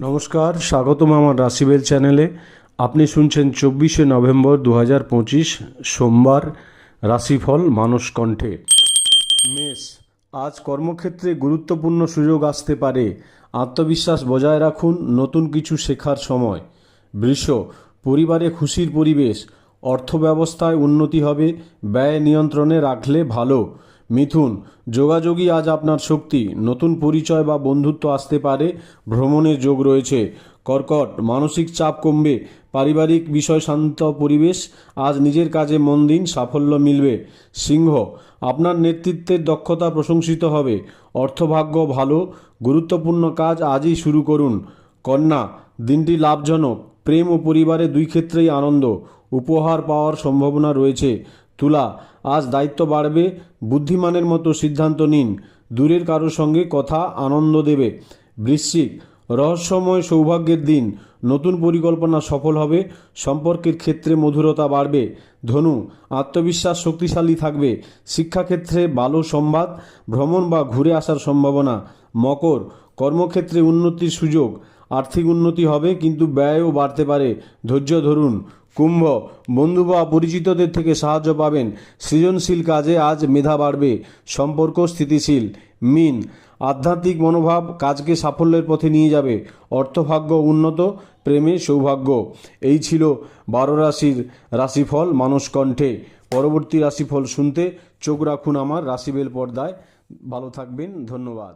নমস্কার, স্বাগতম আমার রাশিবেল চ্যানেলে। আপনি শুনছেন চব্বিশে নভেম্বর দু হাজার পঁচিশ, সোমবার, রাশিফল মানস কণ্ঠে। মেষ, আজ কর্মক্ষেত্রে গুরুত্বপূর্ণ সুযোগ আসতে পারে। আত্মবিশ্বাস বজায় রাখুন, নতুন কিছু শেখার সময়। বৃষ, পরিবারে খুশির পরিবেশ অর্থ ব্যবস্থায় উন্নতি হবে, ব্যয় নিয়ন্ত্রণে রাখলে ভালো। মিথুন, যোগাযোগই আজ আপনার শক্তি। নতুন পরিচয় বা বন্ধুত্ব আসতে পারে ভ্রমণের যোগ রয়েছে। কর্কট, মানসিক চাপ কমবে, পারিবারিক বিষয় শান্ত পরিবেশ, আজ নিজের কাজে মন দিন, সাফল্য মিলবে। সিংহ, আপনার নেতৃত্বের দক্ষতা প্রশংসিত হবে। অর্থভাগ্য ভালো, গুরুত্বপূর্ণ কাজ আজই শুরু করুন। কন্যা, দিনটি লাভজনক, প্রেম ও পরিবারে দুই ক্ষেত্রেই আনন্দ। উপহার পাওয়ার সম্ভাবনা রয়েছে। তুলা, আজ দায়িত্ব বাড়বে, বুদ্ধিমানের মতো সিদ্ধান্ত নিন। দূরের কারোর সঙ্গে কথা, আনন্দ দেবে। বৃশ্চিক, রহস্যময় সৌভাগ্যের দিন। নতুন পরিকল্পনা সফল হবে, সম্পর্কের ক্ষেত্রে মধুরতা বাড়বে। ধনু, আত্মবিশ্বাস শক্তিশালী থাকবে। শিক্ষাক্ষেত্রে ভালো সম্বাদ, ভ্রমণ বা ঘুরে আসার সম্ভাবনা। মকর, কর্মক্ষেত্রে উন্নতির সুযোগ। আর্থিক উন্নতি হবে, কিন্তু ব্যয়ও বাড়তে পারে। ধৈর্য ধরুন। কুম্ভ বন্ধু বা পরিচিতদের থেকে সাহায্য পাবেন। সৃজনশীল কাজে আজ মেধা বাড়বে। সম্পর্ক স্থিতিশীল। মিন, আধ্যাত্মিক মনোভাব কাজকে সাফল্যের পথে নিয়ে যাবে। অর্থভাগ্য উন্নত, প্রেমে সৌভাগ্য। এই ছিল বারো রাশির রাশিফল মানুষ কণ্ঠে। পরবর্তী রাশিফল শুনতে চোখ রাখুন আমার রাশিবেল পর্দায়। ভালো থাকবেন, ধন্যবাদ।